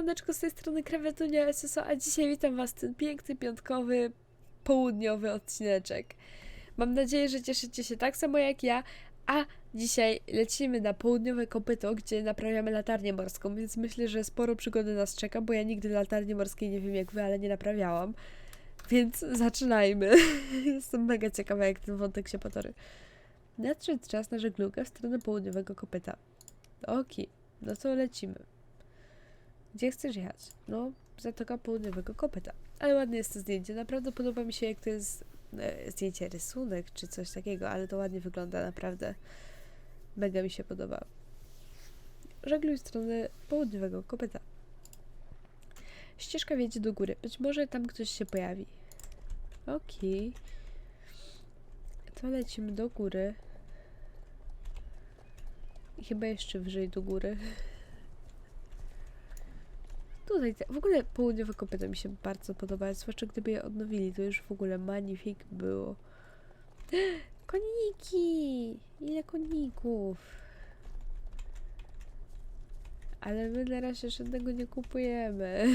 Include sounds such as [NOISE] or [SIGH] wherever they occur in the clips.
siemaneczko, z tej strony Krewetunia SSO, a dzisiaj witam was w ten piękny, piątkowy, południowy odcineczek. Mam nadzieję, że cieszycie się tak samo jak ja, a dzisiaj lecimy na południowe kopyto, gdzie naprawiamy latarnię morską, więc myślę, że sporo przygody nas czeka, bo ja nigdy latarni morskiej nie wiem jak wy, ale nie naprawiałam. Więc zaczynajmy. [LAUGHS] Jestem mega ciekawa, jak ten wątek się potory. Nadszedł czas na żeglugę w stronę południowego kopyta. Okej, no to lecimy. Gdzie chcesz jechać? No, Zatoka Południowego Kopyta. Ale ładne jest to zdjęcie. Naprawdę podoba mi się, jak to jest e, zdjęcie, rysunek czy coś takiego, ale to ładnie wygląda, naprawdę. Mega mi się podoba. Żegluj w stronę Południowego Kopyta. Ścieżka wiedzie do góry. Być może tam ktoś się pojawi. Okej. To lecimy do góry. Chyba jeszcze wyżej do góry. [LAUGHS] W ogóle południowe kopyto mi się bardzo podoba, zwłaszcza gdyby je odnowili, to już w ogóle magnifik było. [GASPS] Koniki! Ile koników? Ale my na razie żadnego nie kupujemy. [LAUGHS]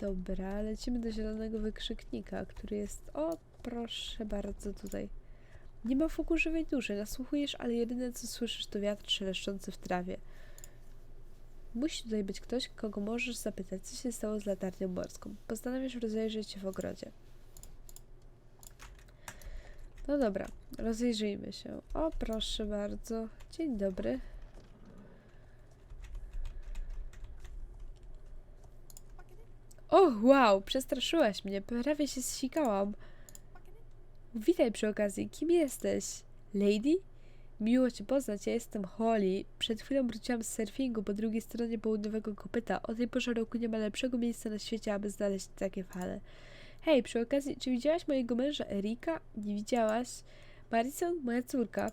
Dobra, lecimy do zielonego wykrzyknika, który jest... O, proszę bardzo, tutaj. Nie ma wokół żywej duszy, nasłuchujesz, ale jedyne co słyszysz to wiatr szeleszczący w trawie. Musi tutaj być ktoś, kogo możesz zapytać, co się stało z latarnią morską. Postanawiasz rozejrzeć się w ogrodzie. No dobra, rozejrzyjmy się. O, proszę bardzo. Dzień dobry. O, wow, przestraszyłaś mnie. Prawie się zsikałam. Witaj przy okazji. Kim jesteś? Lady? Miło Cię poznać, ja jestem Holly. Przed chwilą wróciłam z surfingu po drugiej stronie południowego kopyta. O tej porze roku nie ma lepszego miejsca na świecie, aby znaleźć takie fale. Hej, przy okazji, czy widziałaś mojego męża Erika? Nie widziałaś? Marison, moja córka.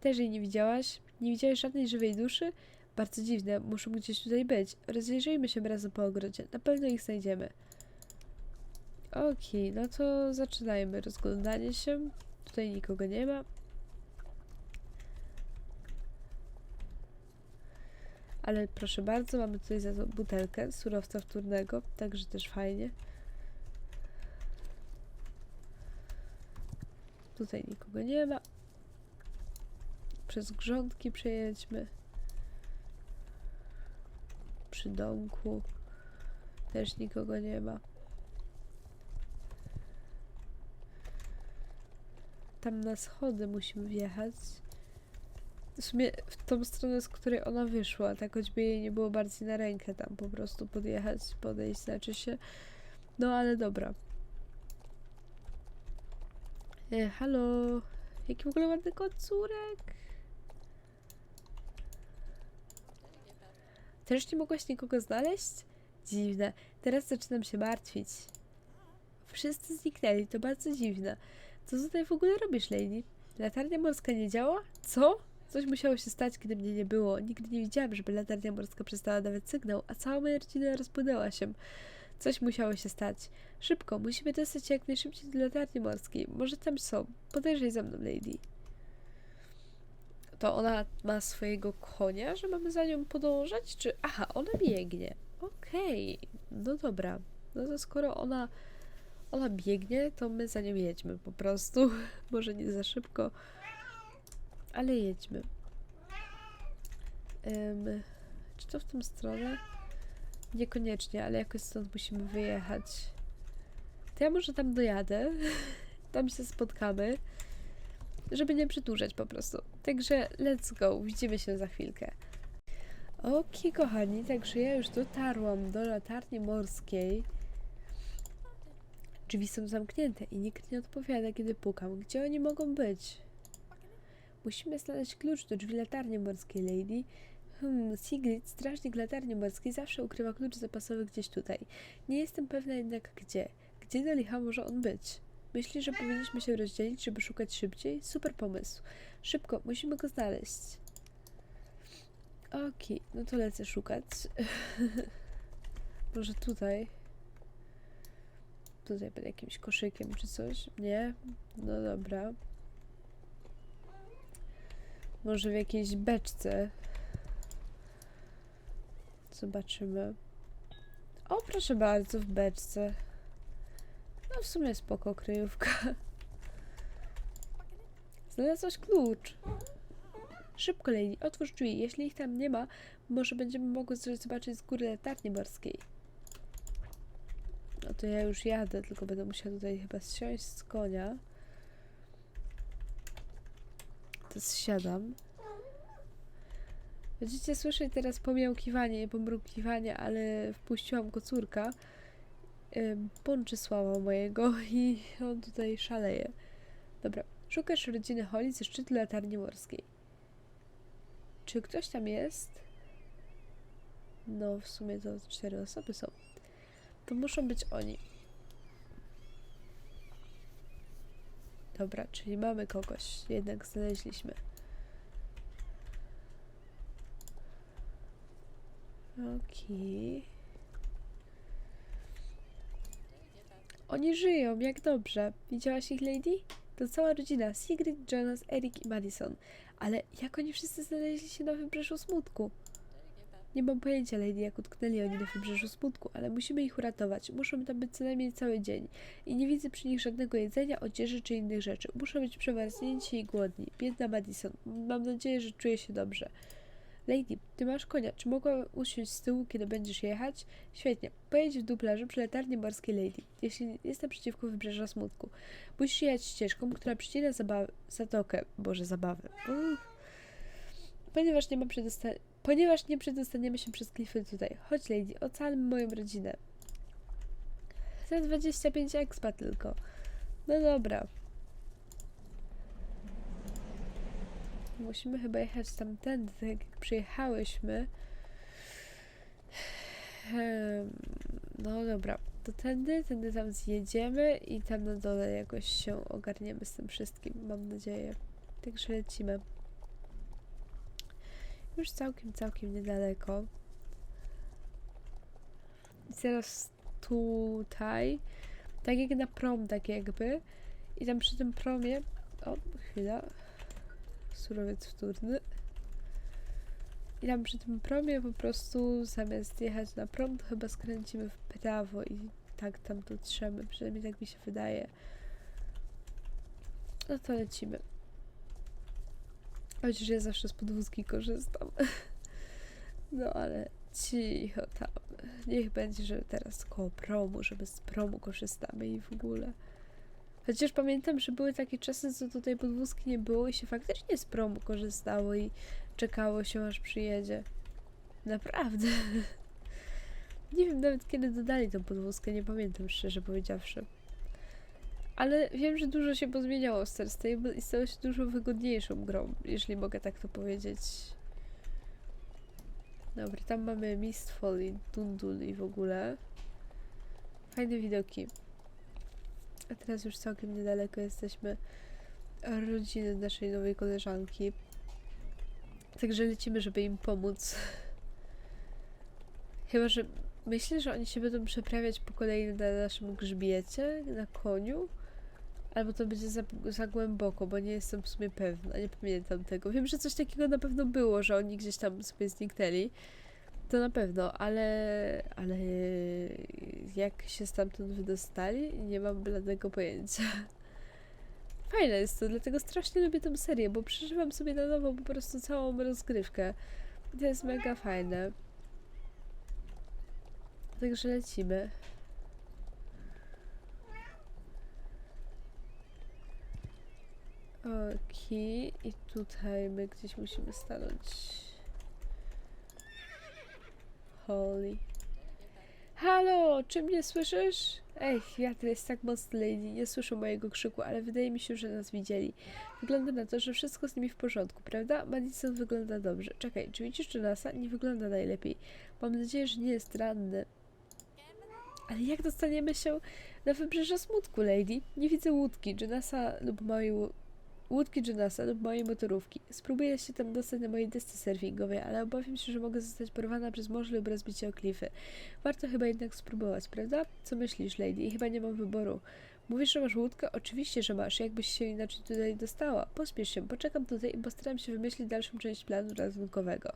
Też jej nie widziałaś? Nie widziałaś żadnej żywej duszy? Bardzo dziwne, muszą gdzieś tutaj być. Rozejrzyjmy się razem po ogrodzie. Na pewno ich znajdziemy. Okej, no to zaczynajmy rozglądanie się. Tutaj nikogo nie ma. Ale proszę bardzo, mamy tutaj za to butelkę surowca wtórnego, także też fajnie. Tutaj nikogo nie ma. Przez grządki przejedźmy. Przy domku też nikogo nie ma. Tam na schody musimy wjechać. W sumie w tą stronę, z której ona wyszła, tak choćby jej nie było bardziej na rękę tam po prostu podjechać, podejść, znaczy się. No ale dobra. E, halo, jaki w ogóle ładny kocurek. Też nie mogłaś nikogo znaleźć? Dziwne. Teraz zaczynam się martwić. Wszyscy zniknęli, to bardzo dziwne. Co tutaj w ogóle robisz, Lady? Latarnia morska nie działa? Co? Coś musiało się stać, kiedy mnie nie było. Nigdy nie widziałam, żeby latarnia morska przestała dawać sygnał, a cała moja rodzina rozpłynęła się. Coś musiało się stać. Szybko, musimy dostać się jak najszybciej do latarni morskiej. Może tam są. Podejrzyj za mną, lady. To ona ma swojego konia, że mamy za nią podążać? Czy... Aha, ona biegnie. Okej, no dobra. No to skoro ona... Ona biegnie, to my za nią jedźmy po prostu. [LAUGHS] Może nie za szybko, ale jedźmy. Em, czy to w tą stronę? Niekoniecznie, ale jakoś stąd musimy wyjechać. To ja może tam dojadę. [LAUGHS] Tam się spotkamy. Żeby nie przedłużać po prostu. Także let's go. Widzimy się za chwilkę. Okej, kochani, także ja już dotarłam do latarni morskiej. Drzwi są zamknięte i nikt nie odpowiada, kiedy pukam. Gdzie oni mogą być? Musimy znaleźć klucz do drzwi latarni morskiej, lady. Hmm, Sigrid, strażnik latarni morskiej, zawsze ukrywa klucz zapasowy gdzieś tutaj. Nie jestem pewna jednak gdzie. Gdzie do licha może on być? Myślisz, że powinniśmy się rozdzielić, żeby szukać szybciej? Super pomysł. Szybko, musimy go znaleźć. Okej, no to lecę szukać. [LAUGHS] może tutaj? Tutaj pod jakimś koszykiem czy coś? Nie? No dobra. Może w jakiejś beczce. Zobaczymy. O, proszę bardzo, w beczce. No w sumie spoko kryjówka. [LAUGHS] Znalazłaś klucz. Szybko, Lady, otwórz drzwi. Jeśli ich tam nie ma, może będziemy mogły coś zobaczyć z góry latarni morskiej. No to ja już jadę, tylko będę musiała tutaj chyba zsiąść z konia. To zsiadam. Będziecie słyszeć teraz pomiałkiwanie i pomrukiwanie, ale wpuściłam kocurka. Ym, Bączysława mojego i on tutaj szaleje. Dobra, szukasz rodziny Holly ze szczytu latarni morskiej. Czy ktoś tam jest? No, w sumie to cztery osoby są. To muszą być oni. Dobra, czyli mamy kogoś. Jednak znaleźliśmy. Okej. Oni żyją, jak dobrze. Widziałaś ich, Lady? To cała rodzina. Sigrid, Jonas, Eric i Madison. Ale jak oni wszyscy znaleźli się na wybrzeżu smutku? Nie mam pojęcia, Lady, jak utknęli oni na wybrzeżu smutku, ale musimy ich uratować. Muszą tam być co najmniej cały dzień. I nie widzę przy nich żadnego jedzenia, odzieży czy innych rzeczy. Muszą być przewarznięci i głodni. Biedna Madison. Mam nadzieję, że czuje się dobrze. Lady, ty masz konia. Czy mogła usiąść z tyłu, kiedy będziesz jechać? Świetnie. Pojedź w duplarzu przy latarni morskiej Lady. Jeśli jest naprzeciwko wybrzeża smutku. Musisz jechać ścieżką, która przycina zatokę. Boże, zabawy. Uff. Ponieważ nie ma przedosta- Ponieważ nie przedostaniemy się przez klify tutaj. Chodź, Lady, ocalmy moją rodzinę. Za 25 expa tylko. No dobra. Musimy chyba jechać tamtędy, tak jak przyjechałyśmy. Em, No dobra, to tędy, tędy tam zjedziemy i tam na dole jakoś się ogarniemy z tym wszystkim, mam nadzieję. Także lecimy. Już całkiem, całkiem niedaleko. I teraz tutaj, tak jak na prom, tak jakby. I tam przy tym promie, o, chwila, surowiec wtórny. I tam przy tym promie po prostu zamiast jechać na prom, to chyba skręcimy w prawo i tak tam tu trzemy, przynajmniej tak mi się wydaje. No to lecimy. Chociaż ja zawsze z podwózki korzystam. [LAUGHS] No ale cicho tam. Niech będzie, że teraz koło promu, żeby z promu korzystamy i w ogóle. Chociaż pamiętam, że były takie czasy, co tutaj podwózki nie było i się faktycznie z promu korzystało i czekało się aż przyjedzie. Naprawdę. [LAUGHS] Nie wiem nawet kiedy dodali tą podwózkę, nie pamiętam szczerze powiedziawszy. Ale wiem, że dużo się pozmieniało Star Stable i stało się dużo wygodniejszą grą, jeśli mogę tak to powiedzieć. Dobra, tam mamy Mistfall i Dundul i w ogóle. Fajne widoki. A teraz już całkiem niedaleko jesteśmy rodziny naszej nowej koleżanki. Także lecimy, żeby im pomóc. [LAUGHS] Chyba, że myślę, że oni się będą przeprawiać po kolei na naszym grzbiecie, na koniu. Albo to będzie za, za głęboko, bo nie jestem w sumie pewna, nie pamiętam tego. Wiem, że coś takiego na pewno było, że oni gdzieś tam sobie zniknęli. To na pewno, ale, ale jak się stamtąd wydostali, nie mam bladego pojęcia. [LAUGHS] Fajne jest to, dlatego strasznie lubię tę serię, bo przeżywam sobie na nowo po prostu całą rozgrywkę. To jest mega fajne. Także lecimy. Okej, i tutaj my gdzieś musimy stanąć. Holly. Halo, czy mnie słyszysz? Ej, wiatr jest tak mocny, Lady, nie słyszę mojego krzyku, ale wydaje mi się, że nas widzieli. Wygląda na to, że wszystko z nimi w porządku, prawda? Madison wygląda dobrze. Czekaj, czy widzisz Jonasa? Nie wygląda najlepiej. Mam nadzieję, że nie jest ranny. Ale jak dostaniemy się na wybrzeże smutku, Lady? Nie widzę łódki, Jonasa lub mojej łódki Jonasa lub mojej motorówki. Spróbuję się tam dostać na mojej desce surfingowej, ale obawiam się, że mogę zostać porwana przez morze lub rozbić się o klify. Warto chyba jednak spróbować, prawda? Co myślisz, Lady? Chyba nie mam wyboru. Mówisz, że masz łódkę? Oczywiście, że masz. Jakbyś się inaczej tutaj dostała? Pospiesz się, poczekam tutaj i postaram się wymyślić dalszą część planu ratunkowego.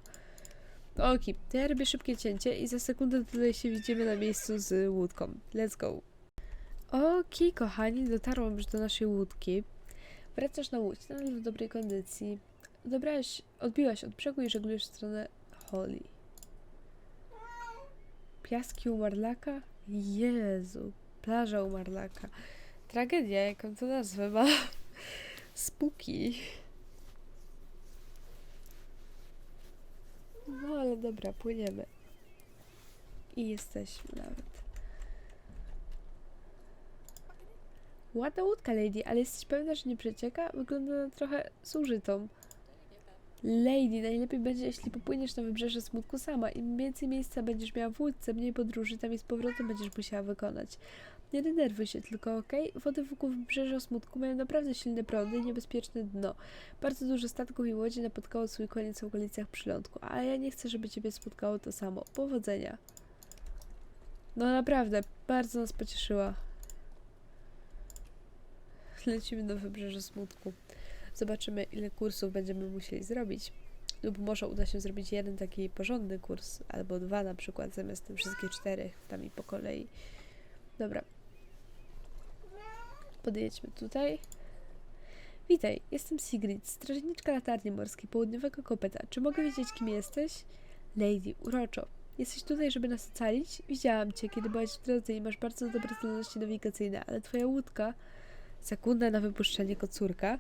Okej, to ja robię szybkie cięcie i za sekundę tutaj się widzimy na miejscu z łódką. Let's go. Okej, kochani, dotarłam już do naszej łódki. Wracasz na łódź, nadal w dobrej kondycji. Odebrałeś, odbiłaś od brzegu i żeglujesz w stronę Holly. Piaski u Marlaka? Jezu, plaża u Marlaka. Tragedia, jaką to nazwę ma. [LAUGHS] Spuki. No ale dobra, płyniemy. I jesteśmy nawet. Ładna łódka, lady, ale jesteś pewna, że nie przecieka? Wygląda na trochę zużytą. Lady, najlepiej będzie, jeśli popłyniesz na wybrzeże smutku sama. Im więcej miejsca będziesz miała w łódce, mniej podróży tam i z powrotem będziesz musiała wykonać. Nie denerwuj się tylko, okej? Wody wokół wybrzeża smutku mają naprawdę silne prądy i niebezpieczne dno. Bardzo dużo statków i łodzi napotkało swój koniec w okolicach przylądku, a ja nie chcę, żeby ciebie spotkało to samo. Powodzenia. No naprawdę, bardzo nas pocieszyła. Lecimy na wybrzeże smutku. Zobaczymy, ile kursów będziemy musieli zrobić. Lub może uda się zrobić jeden taki porządny kurs, albo dwa na przykład, zamiast tych wszystkich czterech, tam i po kolei. Dobra. Podjedźmy tutaj. Witaj, jestem Sigrid, strażniczka latarni morskiej południowego kopeta. Czy mogę wiedzieć, kim jesteś? Lady, uroczo. Jesteś tutaj, żeby nas ocalić? Widziałam cię, kiedy byłaś w drodze i masz bardzo dobre zdolności nawigacyjne, ale twoja łódka... Sekunda na wypuszczenie kocurka.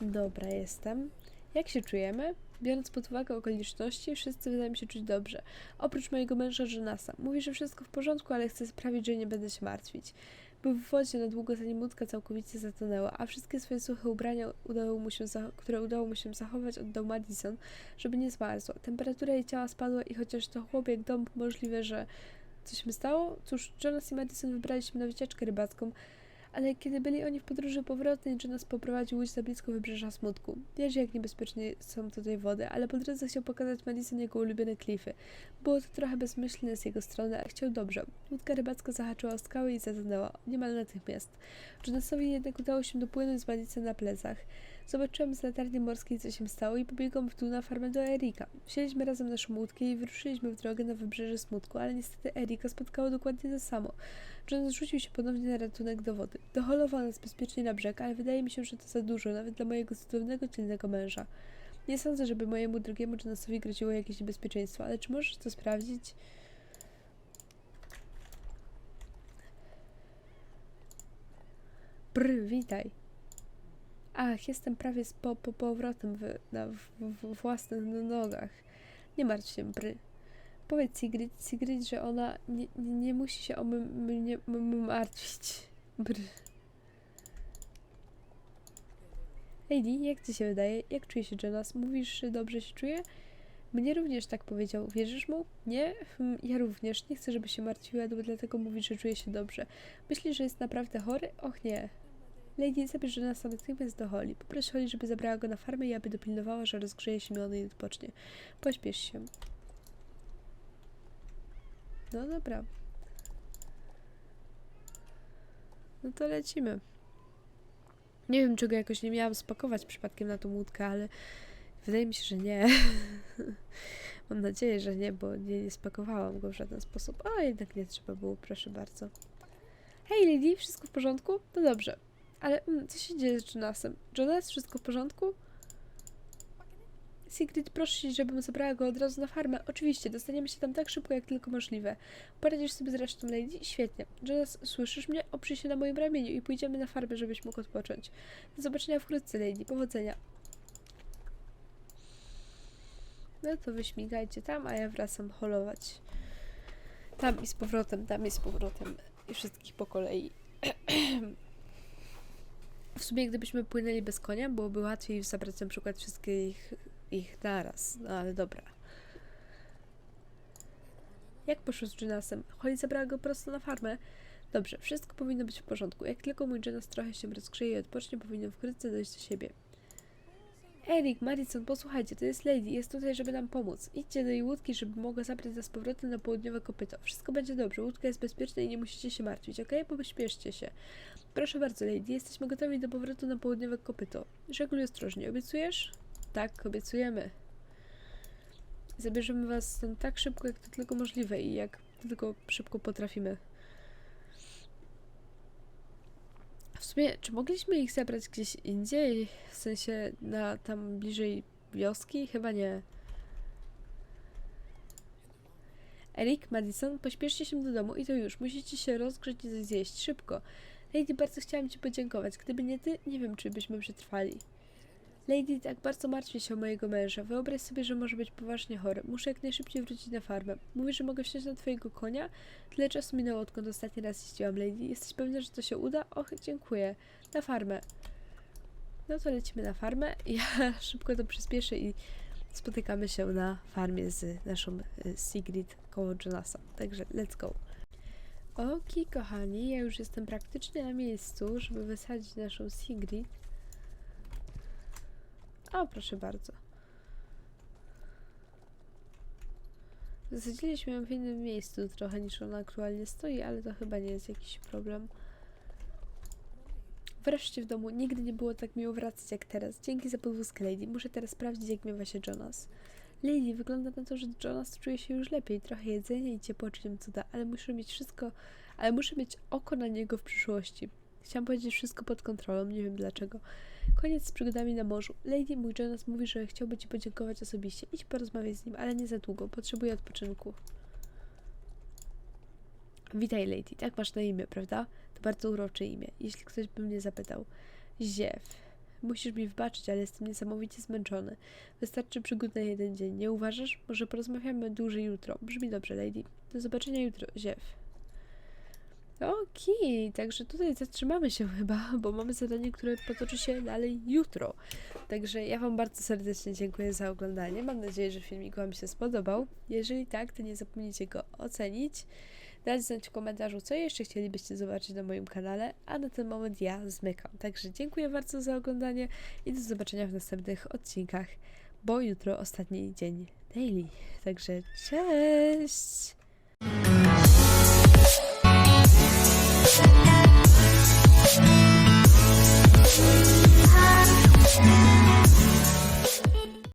Dobra, jestem. Jak się czujemy? Biorąc pod uwagę okoliczności, wszyscy wydają mi się czuć dobrze. Oprócz mojego męża Jonasa. Mówi, że wszystko w porządku, ale chce sprawić, że nie będę się martwić. Był w wodzie na długo, zanim łódka całkowicie zatonęła, a wszystkie swoje suche ubrania, udało mu się które udało mu się zachować, oddał Madison, żeby nie zmarzła. Temperatura jej ciała spadła i chociaż to chłopiek dom, możliwe, że coś mi stało? Cóż, Jonas i Madison wybrali się na wycieczkę rybacką, ale kiedy byli oni w podróży powrotnej, Jonas poprowadził łódź za blisko wybrzeża smutku. Wiesz, jak niebezpiecznie są tutaj wody, ale po drodze chciał pokazać Madison jego ulubione klify. Było to trochę bezmyślne z jego strony, ale chciał dobrze. Łódka rybacka zahaczyła o skały i zatonęła, niemal natychmiast. Jonasowi jednak udało się dopłynąć z Madison na plecach. Zobaczyłem z latarni morskiej, co się stało i pobiegłam w dół na farmę do Erika. Wsiedliśmy razem naszą łódkę i wyruszyliśmy w drogę na wybrzeże smutku, ale niestety Erika spotkało dokładnie to samo. Jonas rzucił się ponownie na ratunek do wody. Doholował nas bezpiecznie na brzeg, ale wydaje mi się, że to za dużo, nawet dla mojego cudownego, dzielnego męża. Nie sądzę, żeby mojemu drugiemu Jonasowi groziło jakieś niebezpieczeństwo, ale czy możesz to sprawdzić? Brr, witaj. Ach, jestem prawie z po, po powrotem w, na w, w własnych nogach. Nie martw się, Bry. Powiedz Sigrid, Sigrid, że ona nie, nie, musi się o mnie martwić. Br. Lady, jak ci się wydaje? Jak czuje się Jonas? Mówisz, że dobrze się czuje? Mnie również tak powiedział. Wierzysz mu? Nie? Hm, ja również. Nie chcę, żeby się martwiła, dlatego mówisz, że czuje się dobrze. Myślisz, że jest naprawdę chory? Och nie. Lady, zabierz Jonasa natychmiast do Holly. Poproś Holly, żeby zabrała go na farmę i aby dopilnowała, że rozgrzeje się miony i odpocznie. Pośpiesz się. No dobra. No to lecimy. Nie wiem, czego jakoś nie miałam spakować przypadkiem na tą łódkę, ale wydaje mi się, że nie. [LAUGHS] Mam nadzieję, że nie, bo nie, nie spakowałam go w żaden sposób. A jednak nie trzeba było, proszę bardzo. Hej, Lady, wszystko w porządku? No dobrze. Ale mm, co się dzieje z Jonasem? Jonas, wszystko w porządku? Sigrid prosi, żebym zabrała go od razu na farmę. Oczywiście, dostaniemy się tam tak szybko, jak tylko możliwe. Poradzisz sobie z resztą, Lady? Świetnie. Jonas, słyszysz mnie? Oprzyj się na moim ramieniu i pójdziemy na farmę, żebyś mógł odpocząć. Do zobaczenia wkrótce, Lady. Powodzenia. No to wyśmigajcie tam, a ja wracam holować. Tam i z powrotem, tam i z powrotem. I wszystkich po kolei. [CLEARS THROAT] W sumie gdybyśmy płynęli bez konia, byłoby łatwiej zabrać na przykład wszystkich ich naraz. No ale dobra. Jak poszło z Jonasem? Holly zabrała go prosto na farmę. Dobrze, wszystko powinno być w porządku. Jak tylko mój Jonas trochę się rozgrzeje i odpocznie, powinien wkrótce dojść do siebie. Erik, Madison, posłuchajcie, to jest Lady, jest tutaj, żeby nam pomóc. Idźcie do jej łódki, żeby mogła zabrać nas z powrotem na południowe kopyto. Wszystko będzie dobrze, łódka jest bezpieczna i nie musicie się martwić, okej? Okay? Pośpieszcie się. Proszę bardzo, Lady, jesteśmy gotowi do powrotu na południowe kopyto. Żegluj ostrożnie, obiecujesz? Tak, obiecujemy. Zabierzemy was stąd tak szybko, jak to tylko możliwe i jak tylko szybko potrafimy. W sumie, czy mogliśmy ich zabrać gdzieś indziej? W sensie na tam bliżej wioski? Chyba nie. Erik, Madison, pośpieszcie się do domu i to już. Musicie się rozgrzeć i zjeść. Szybko. Lady, bardzo chciałam Ci podziękować. Gdyby nie Ty, nie wiem, czy byśmy przetrwali. Lady tak bardzo martwi się o mojego męża. Wyobraź sobie, że może być poważnie chory. Muszę jak najszybciej wrócić na farmę. Mówisz, że mogę wsiąść na Twojego konia? Tyle czasu minęło, odkąd ostatni raz jeździłam, Lady. Jesteś pewna, że to się uda? Och, dziękuję. Na farmę. No to lecimy na farmę. Ja [LAUGHS] szybko to przyspieszę i spotykamy się na farmie z naszą y, Sigrid koło Jonasa. Także let's go. Oki, kochani, ja już jestem praktycznie na miejscu, żeby wysadzić naszą Sigrid. O, proszę bardzo. Zasadziliśmy ją w innym miejscu trochę niż ona aktualnie stoi, ale to chyba nie jest jakiś problem. Wreszcie w domu nigdy nie było tak miło wracać jak teraz. Dzięki za podwózkę, Lady. Muszę teraz sprawdzić, jak miewa się Jonas. Lady, wygląda na to, że Jonas czuje się już lepiej. Trochę jedzenia i ciepło czynią cuda, ale muszę mieć wszystko, ale muszę mieć oko na niego w przyszłości. Chciałam powiedzieć wszystko pod kontrolą, nie wiem dlaczego. Koniec z przygodami na morzu. Lady, mój Jonas mówi, że chciałby ci podziękować osobiście. Idź porozmawiać z nim, ale nie za długo. Potrzebuję odpoczynku. Witaj, Lady. Tak masz na imię, prawda? To bardzo urocze imię. Jeśli ktoś by mnie zapytał. Ziew. Musisz mi wybaczyć, ale jestem niesamowicie zmęczony. Wystarczy przygód na jeden dzień. Nie uważasz? Może porozmawiamy dłużej jutro. Brzmi dobrze, Lady. Do zobaczenia jutro. Ziew. Okej, także tutaj zatrzymamy się chyba, bo mamy zadanie, które potoczy się dalej jutro. Także ja Wam bardzo serdecznie dziękuję za oglądanie. Mam nadzieję, że filmik Wam się spodobał. Jeżeli tak, to nie zapomnijcie go ocenić. Dać znać w komentarzu, co jeszcze chcielibyście zobaczyć na moim kanale, a na ten moment ja zmykam. Także dziękuję bardzo za oglądanie i do zobaczenia w następnych odcinkach, bo jutro ostatni dzień daily. Także cześć! Thank you.